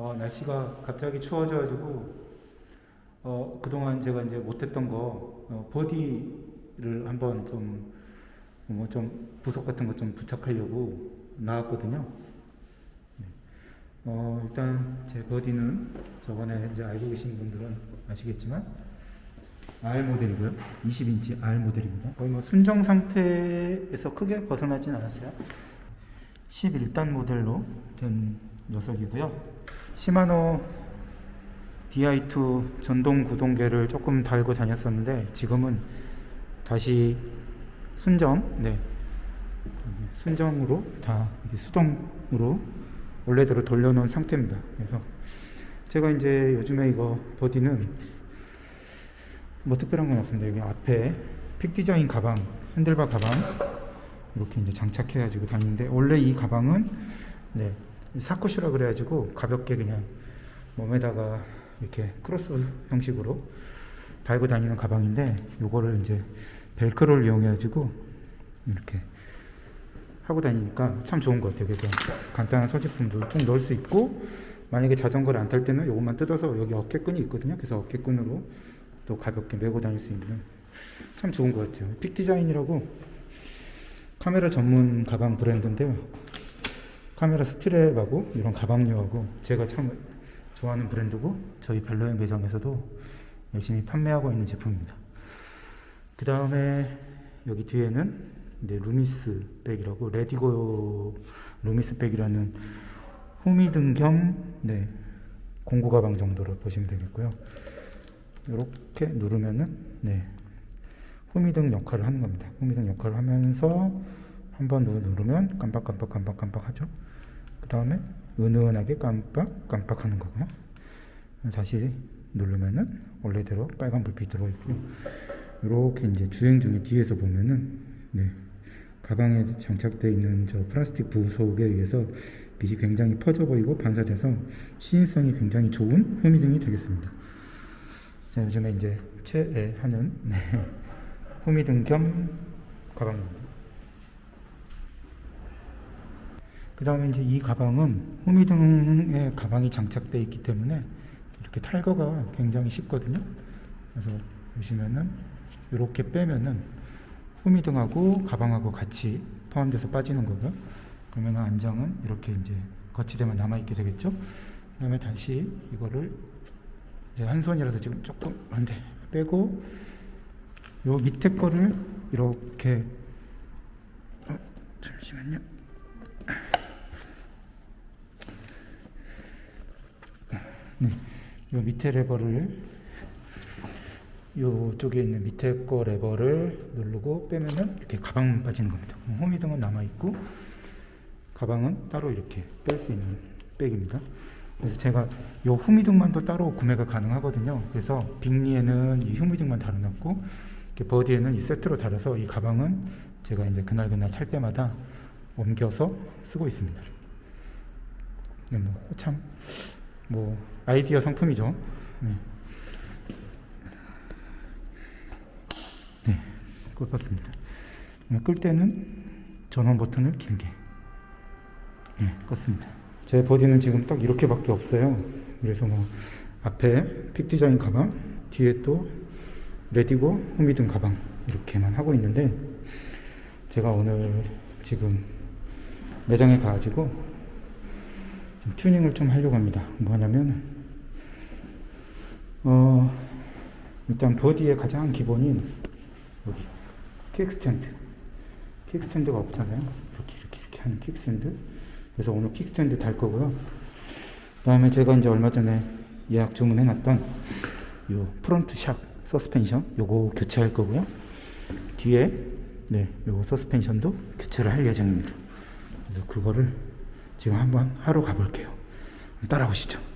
어, 날씨가 갑자기 추워져가지고 어, 그동안 제가 이제 못했던 거 어, 버디를 한번 좀 뭐 좀 부속 같은 거 좀 부착하려고 나왔거든요. 네. 어, 일단 제 버디는 저번에 이제 알고 계신 분들은 아시겠지만 R 모델이고요. 20인치 R 모델입니다. 거의 뭐 순정 상태에서 크게 벗어나진 않았어요. 11단 모델로 된 녀석이고요. 시마노 DI2 전동 구동계를 조금 달고 다녔었는데 지금은 다시 순정, 네, 순정으로 다 수동으로 원래대로 돌려놓은 상태입니다. 그래서 제가 이제 요즘에 이거 버디는 뭐 특별한 건 없습니다. 여기 앞에 픽 디자인 가방, 핸들바 가방 이렇게 이제 장착해가지고 다니는데 원래 이 가방은 네 사쿠시라 그래가지고 가볍게 그냥 몸에다가 이렇게 크로스 형식으로 달고 다니는 가방인데 요거를 이제 벨크로를 이용해가지고 이렇게 하고 다니니까 참 좋은 것 같아요. 그래서 간단한 소지품도 좀 넣을 수 있고 만약에 자전거를 안 탈 때는 요것만 뜯어서 여기 어깨끈이 있거든요. 그래서 어깨끈으로 또 가볍게 메고 다닐 수 있는 참 좋은 것 같아요. 픽 디자인이라고 카메라 전문 가방 브랜드인데요. 카메라 스트랩하고 이런 가방류하고 제가 참 좋아하는 브랜드고 저희 벨로의 매장에서도 열심히 판매하고 있는 제품입니다. 그 다음에 여기 뒤에는 이제 루미스 백이라고 레디고 루미스 백이라는 후미등 겸 네, 공구 가방 정도로 보시면 되겠고요. 이렇게 누르면은 네, 후미등 역할을 하는 겁니다. 후미등 역할을 하면서 한 번 누르면 깜빡깜빡 깜빡깜빡 하죠. 그 다음에 은은하게 깜빡 깜빡 하는 거고요. 다시 누르면은 원래대로 빨간 불빛 들어있고요. 이렇게 이제 주행 중에 뒤에서 보면은 네, 가방에 장착되어 있는 저 플라스틱 부속에 의해서 빛이 굉장히 퍼져 보이고 반사돼서 시인성이 굉장히 좋은 후미등이 되겠습니다. 자, 요즘에 이제 최애하는 네, 후미등 겸 가방입니다. 그 다음에 이제 이 가방은 후미등에 가방이 장착되어 있기 때문에 이렇게 탈거가 굉장히 쉽거든요. 그래서 보시면은 이렇게 빼면은 후미등하고 가방하고 같이 포함돼서 빠지는 거고요. 그러면 안장은 이렇게 이제 거치대만 남아있게 되겠죠. 그 다음에 다시 이거를 이제 한 손이라서 지금 조금 안돼 빼고 요 밑에 거를 이렇게 어, 잠시만요. 네, 요 밑에 레버를 요 쪽에 있는 밑에 거 레버를 누르고 빼면은 이렇게 가방만 빠지는 겁니다. 호미등은 남아 있고 가방은 따로 이렇게 뺄 수 있는 백입니다. 그래서 제가 요 후미등만도 따로 구매가 가능하거든요. 그래서 빅리에는 이 후미등만 달아놨고 버디에는 이 세트로 달아서 이 가방은 제가 이제 그날 그날 탈 때마다 옮겨서 쓰고 있습니다. 네, 뭐참 뭐 아이디어 상품이죠. 네. 네, 꽂았습니다. 끌 때는 전원 버튼을 길게 네, 껐습니다. 제 버디는 지금 딱 이렇게밖에 없어요. 그래서 뭐 앞에 픽 디자인 가방, 뒤에 또 레디고 후미등 가방 이렇게만 하고 있는데 제가 오늘 지금 매장에 가가지고 좀 튜닝을 좀 하려고 합니다. 뭐 하냐면 어 일단 버디의 가장 기본인 여기 킥스탠드 킥스탠드가 없잖아요. 이렇게 이렇게 이렇게 하는 킥스탠드. 그래서 오늘 킥스탠드 달 거고요. 그다음에 제가 이제 얼마 전에 예약 주문해 놨던 요 프론트 샥 서스펜션 요거 교체할 거고요. 뒤에 네, 요 서스펜션도 교체를 할 예정입니다. 그래서 그거를 지금 한번 하러 가볼게요. 따라오시죠.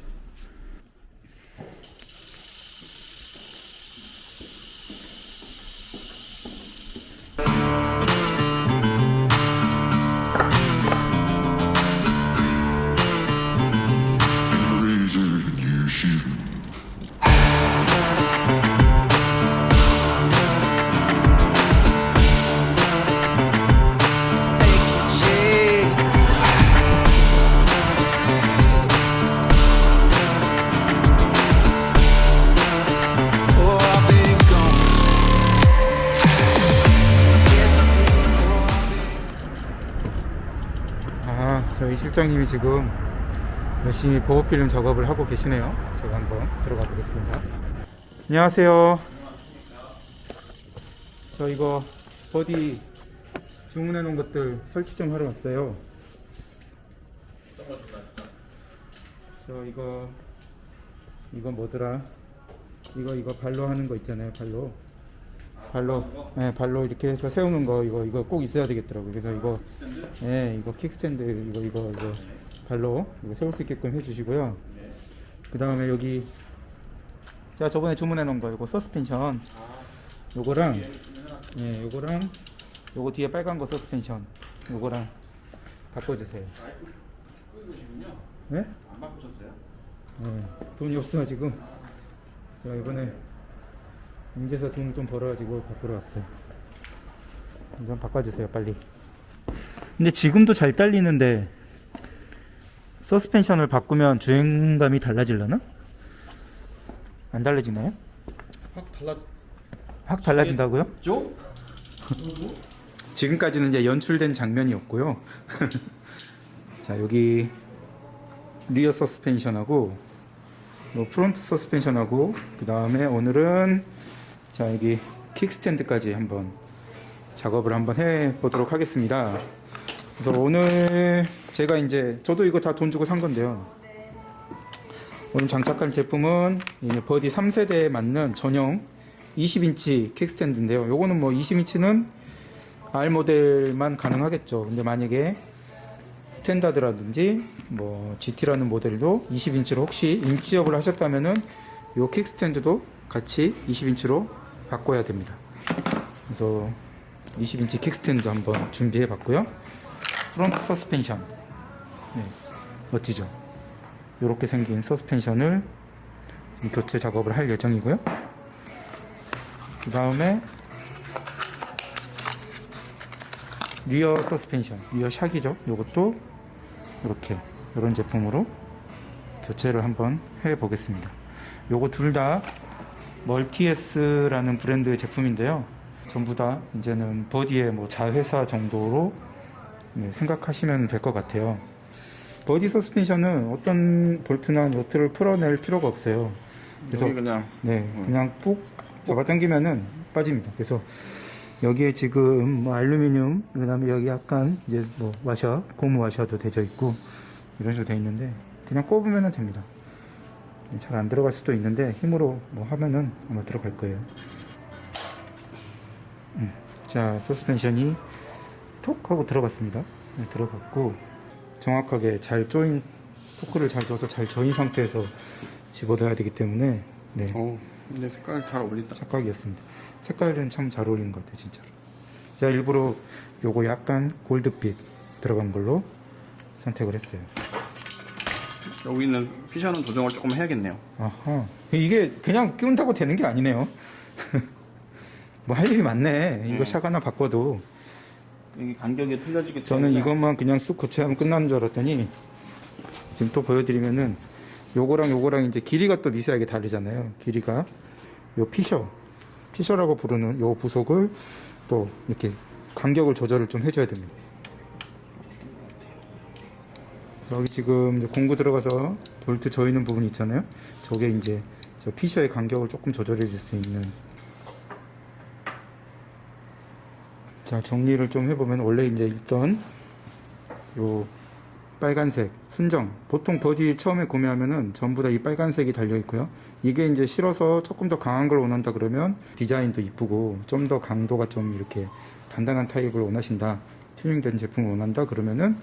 지금 열심히 보호필름 작업을 하고 계시네요. 제가 한번 들어가 보겠습니다. 안녕하세요. 저 이거 버디 주문해 놓은 것들 설치 좀 하러 왔어요. 저 이거 이거 뭐더라? 이거 이거 발로 하는 거 있잖아요. 발로. 발로 네, 발로 이렇게 해서 세우는 거 이거 이거 꼭 있어야 되겠더라고요. 그래서 이거 예, 이거 킥스탠드 이거 이거 이거 발로 세울 수 있게끔 해 주시고요. 그다음에 여기 제가 저번에 주문해 놓은 거 이거 서스펜션 요거랑 예, 요거랑 요거 뒤에 빨간 거 서스펜션 요거랑 바꿔 주세요. 네? 안 바꾸셨어요? 네, 돈이 없어가지고 제가 이번에 임제서 돈좀 벌어가지고 바꾸러 왔어요. 좀 바꿔주세요, 빨리. 근데 지금도 잘 딸리는데 서스펜션을 바꾸면 주행감이 달라질려나? 안 달라지나요? 확 달라. 확 달라진다고요? 죠? 지금까지는 이제 연출된 장면이었고요. 자 여기 리어 서스펜션하고 뭐 프론트 서스펜션하고 그 다음에 오늘은 자 여기 킥스탠드까지 한번 작업을 한번 해 보도록 하겠습니다. 그래서 오늘 제가 이제 저도 이거 다 돈 주고 산 건데요. 오늘 장착할 제품은 이 버디 3세대에 맞는 전용 20인치 킥스탠드인데요. 요거는 뭐 20인치는 R 모델만 가능하겠죠. 근데 만약에 스탠다드라든지 뭐 GT라는 모델도 20인치로 혹시 인치업을 하셨다면은 요 킥스탠드도 같이 20인치로 바꿔야 됩니다. 그래서 20인치 킥스탠드 한번 준비해 봤고요. 프론트 서스펜션. 네, 멋지죠? 이렇게 생긴 서스펜션을 교체 작업을 할 예정이고요. 그 다음에 리어 서스펜션, 리어 샥이죠. 이것도 이렇게 이런 제품으로 교체를 한번 해 보겠습니다. 요거 둘 다 멀티에스라는 브랜드의 제품인데요. 전부 다 이제는 버디의 뭐 자회사 정도로 네, 생각하시면 될 것 같아요. 버디 서스펜션은 어떤 볼트나 너트를 풀어낼 필요가 없어요. 그래서 여기 그냥 네, 그냥 꾹 잡아당기면은 빠집니다. 그래서 여기에 지금 뭐 알루미늄, 그다음에 여기 약간 이제 뭐 와셔, 고무 와셔도 되어 있고 이런 식으로 되어 있는데 그냥 꼽으면은 됩니다. 잘 안 들어갈 수도 있는데 힘으로 뭐 하면은 아마 들어갈 거예요. 음, 자, 서스펜션이 톡 하고 들어갔습니다. 네, 들어갔고 정확하게 잘 조인 포크를 잘 줘서 잘 조인 상태에서 집어넣어야 되기 때문에 네. 어, 근데 색깔 잘 어울린다. 착각이었습니다. 색깔은 참 잘 어울리는 것 같아요, 진짜로. 제가 일부러 요거 약간 골드빛 들어간 걸로 선택을 했어요. 여기는 피셔는 조정을 조금 해야겠네요. 아하. 이게 그냥 끼운다고 되는 게 아니네요. 뭐 할 일이 많네. 이거 음. 샥 하나 바꿔도. 여기 간격이 틀려지기 저는 때문에 이것만 그냥 쑥 교체하면 끝나는 줄 알았더니 지금 또 보여드리면은 요거랑 요거랑 이제 길이가 또 미세하게 다르잖아요. 길이가 요 피셔 피셔라고 부르는 요 부속을 또 이렇게 간격을 조절을 좀 해줘야 됩니다. 여기 지금 공구 들어가서 볼트 조이는 부분 있잖아요. 저게 이제 저 피셔의 간격을 조금 조절해 줄 수 있는 자 정리를 좀 해보면 원래 이제 있던 요 빨간색 순정 보통 버디 처음에 구매하면은 전부 다 이 빨간색이 달려 있고요. 이게 이제 실어서 조금 더 강한 걸 원한다 그러면 디자인도 이쁘고 좀 더 강도가 좀 이렇게 단단한 타입을 원하신다 튜닝된 제품을 원한다 그러면은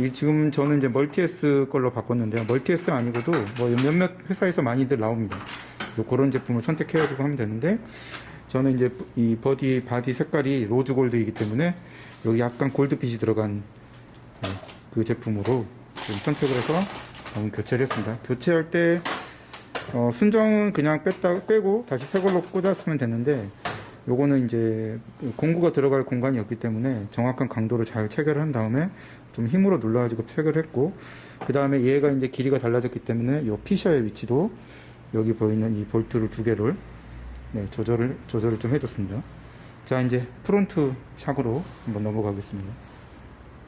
이 지금 저는 이제 멀티에스 걸로 바꿨는데요. 멀티에스 아니고도 뭐 몇몇 회사에서 많이들 나옵니다. 그래서 그런 제품을 선택해가지고 하면 되는데 저는 이제 이 버디 바디 색깔이 로즈 골드이기 때문에 여기 약간 골드빛이 들어간 네, 그 제품으로 좀 선택을 해서 교체를 했습니다. 교체할 때 어, 순정은 그냥 뺐다 빼고 다시 새 걸로 꽂았으면 됐는데 요거는 이제 공구가 들어갈 공간이 없기 때문에 정확한 강도를 잘 체결을 한 다음에 좀 힘으로 눌러가지고 체결을 했고 그 다음에 얘가 이제 길이가 달라졌기 때문에 요 피셔의 위치도 여기 보이는 이 볼트를 두 개를 네, 조절을 조절을 좀 해줬습니다. 자 이제 프론트 샥으로 한번 넘어가겠습니다.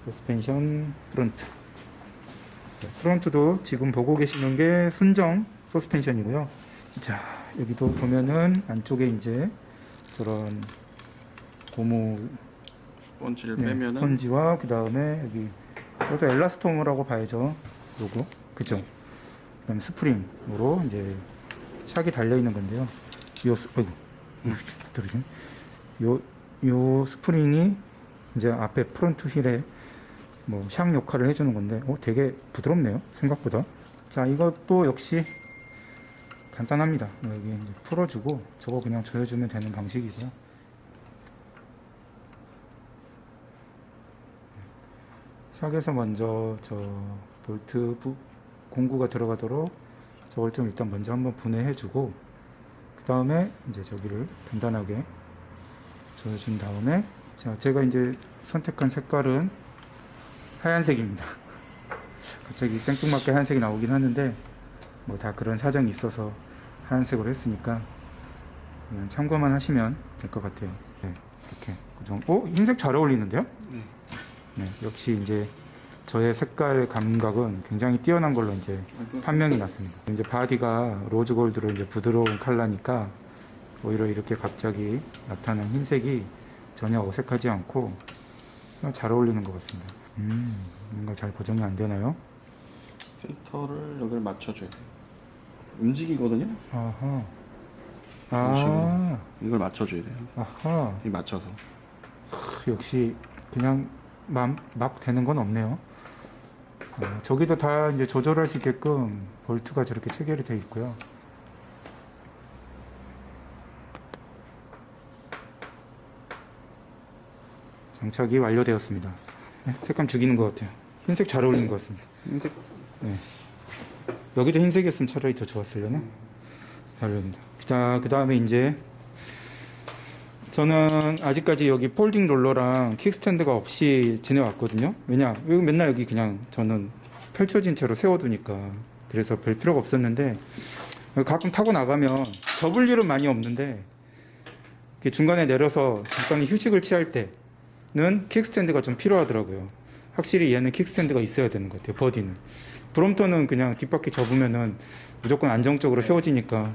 서스펜션 프론트 네, 프론트도 지금 보고 계시는 게 순정 서스펜션이고요. 자, 여기도 보면은 안쪽에 이제 저런 고무 스펀지를 네, 빼면은 스펀지와 그 다음에 여기 이것도 엘라스토머라고 봐야죠. 요거 그죠? 그다음 스프링으로 이제 샥이 달려 있는 건데요. 요 스, 어이구, 들으신? 요, 요 스프링이 이제 앞에 프론트 휠에 뭐샥 역할을 해주는 건데, 어, 되게 부드럽네요. 생각보다. 자, 이것도 역시 간단합니다. 여기 이제 풀어주고 저거 그냥 조여주면 되는 방식이고요. 샥에서 먼저 저 볼트 부- 공구가 들어가도록 저걸 좀 일단 먼저 한번 분해해주고 그 다음에 이제 저기를 단단하게 조여준 다음에 자 제가 이제 선택한 색깔은 하얀색입니다. 갑자기 생뚱맞게 하얀색이 나오긴 하는데 뭐 다 그런 사정이 있어서 하얀색으로 했으니까 그냥 참고만 하시면 될 것 같아요. 네, 이렇게. 어 흰색 잘 어울리는데요? 네. 네, 역시 이제 저의 색깔 감각은 굉장히 뛰어난 걸로 이제 판명이 났습니다. 이제 바디가 로즈 골드로 이제 부드러운 컬러니까 오히려 이렇게 갑자기 나타난 흰색이 전혀 어색하지 않고 잘 어울리는 것 같습니다. 음, 뭔가 잘 고정이 안 되나요? 센터를 여기를 맞춰줘야 돼. 움직이거든요. 아하. 아, 이걸 맞춰줘야 돼요. 아하. 이 맞춰서. 크, 역시 그냥 막, 막 되는 건 없네요. 어, 저기도 다 이제 조절할 수 있게끔 볼트가 저렇게 체결이 되어 있고요. 장착이 완료되었습니다. 네, 색감 죽이는 것 같아요. 흰색 잘 어울리는 것 같습니다. 흰색 여기도 흰색이었으면 차라리 더 좋았으려나? 잘 어울립니다. 자, 그 다음에 이제 저는 아직까지 여기 폴딩 롤러랑 킥스탠드가 없이 지내왔거든요. 왜냐? 맨날 여기 그냥 저는 펼쳐진 채로 세워두니까 그래서 별 필요가 없었는데 가끔 타고 나가면 접을 일은 많이 없는데 중간에 내려서 잠깐 휴식을 취할 때는 킥스탠드가 좀 필요하더라고요. 확실히 얘는 킥스탠드가 있어야 되는 것 같아요. 버디는. 브롬토는 그냥 뒷바퀴 접으면은 무조건 안정적으로 세워지니까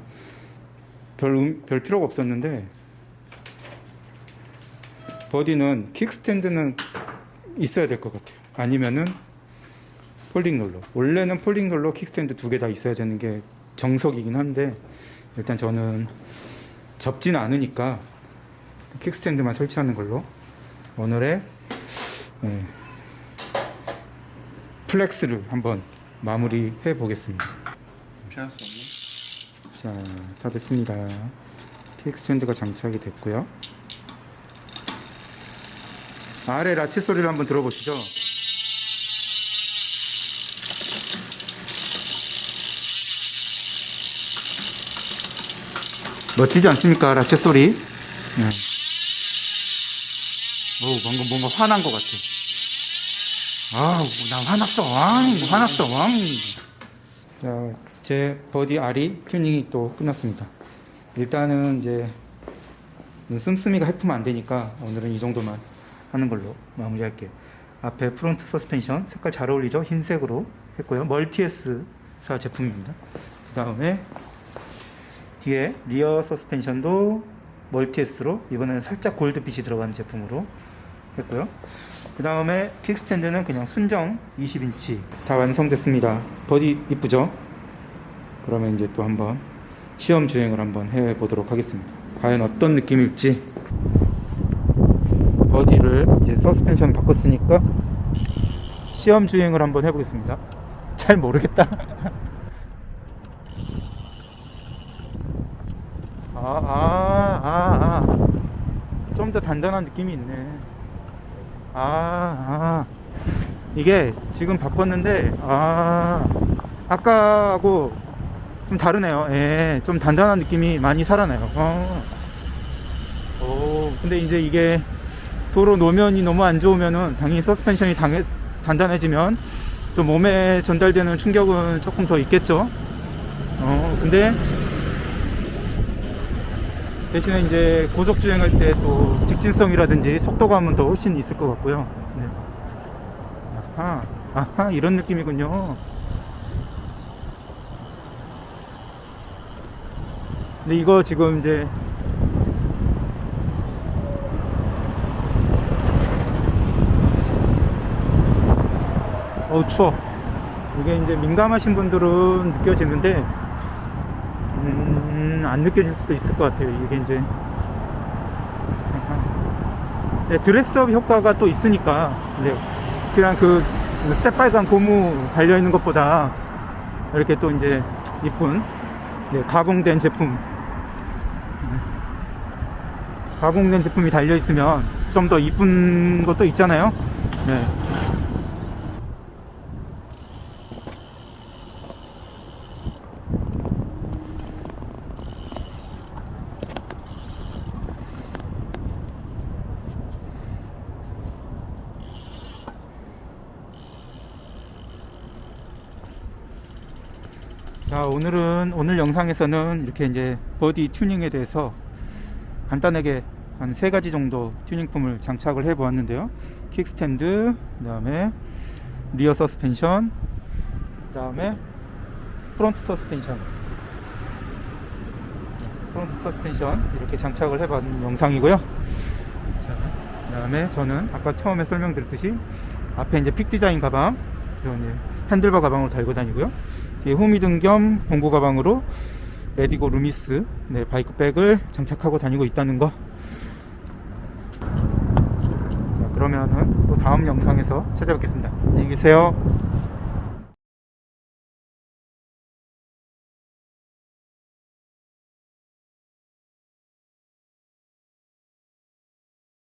별, 음- 별 필요가 없었는데 버디는 킥스탠드는 있어야 될 것 같아요. 아니면은 폴딩 롤러. 원래는 폴딩 롤러, 킥스탠드 두 개 다 있어야 되는 게 정석이긴 한데 일단 저는 접지는 않으니까 킥스탠드만 설치하는 걸로 오늘의 네, 플렉스를 한번 마무리해 보겠습니다. 피할 수 없는. 자, 다 됐습니다. 킥스탠드가 장착이 됐고요. 아래 라치 소리를 한번 들어보시죠. 멋지지 않습니까? 라치 소리. 네. 오, 방금 뭔가 화난 것 같아. 아, 나 화났어, 왕. 화났어, 왕. 자, 제 버디 R이 튜닝이 또 끝났습니다. 일단은 이제 씀씀이가 해프면 안 되니까 오늘은 이 정도만 하는 걸로 마무리할게요. 앞에 프론트 서스펜션 색깔 잘 어울리죠? 흰색으로 했고요. 멀티에스사 제품입니다. 그 다음에 뒤에 리어 서스펜션도 멀티에스로 이번에는 살짝 골드빛이 들어가는 제품으로 했고요. 그 다음에 킥스탠드는 그냥 순정 20인치 다 완성됐습니다. 버디 이쁘죠? 그러면 이제 또 한번 시험 주행을 한번 해 보도록 하겠습니다. 과연 어떤 느낌일지 버디를 이제 서스펜션 바꿨으니까 시험 주행을 한번 해보겠습니다. 잘 모르겠다. 아, 아, 아, 아. 좀 더 단단한 느낌이 있네. 아, 아. 이게 지금 바꿨는데, 아, 아까하고 좀 다르네요. 예, 좀 단단한 느낌이 많이 살아나요. 어. 오, 근데 이제 이게 도로 노면이 너무 안 좋으면은 당연히 서스펜션이 당해, 단단해지면 또 몸에 전달되는 충격은 조금 더 있겠죠. 어, 근데 대신에 이제 고속 주행할 때 또 직진성이라든지 속도감은 더 훨씬 있을 것 같고요. 네. 아하, 아하, 이런 느낌이군요. 근데 이거 지금 이제 어우 추워. 이게 이제 민감하신 분들은 느껴지는데 음, 안 느껴질 수도 있을 것 같아요. 이게 이제. 네, 드레스업 효과가 또 있으니까 네, 그냥 그 새빨간 고무 달려 있는 것보다 이렇게 또 이제 이쁜 네, 가공된 제품. 네. 가공된 제품이 달려 있으면 좀 더 이쁜 것도 있잖아요. 네. 자 오늘은 오늘 영상에서는 이렇게 이제 버디 튜닝에 대해서 간단하게 한 세 가지 정도 튜닝품을 장착을 해 보았는데요. 킥스탠드 그 다음에 리어 서스펜션 그 다음에 프론트 서스펜션. 네, 프론트 서스펜션 이렇게 장착을 해 봤는 영상이고요. 자, 그 다음에 저는 아까 처음에 설명드렸듯이 앞에 이제 픽 디자인 가방 그래서 이제 핸들바 가방으로 달고 다니고요 이 호미등 겸 공구 가방으로 레디고 루미스 네, 바이크백을 장착하고 다니고 있다는 거. 자, 그러면은 또 다음 영상에서 찾아뵙겠습니다. 안녕히 계세요.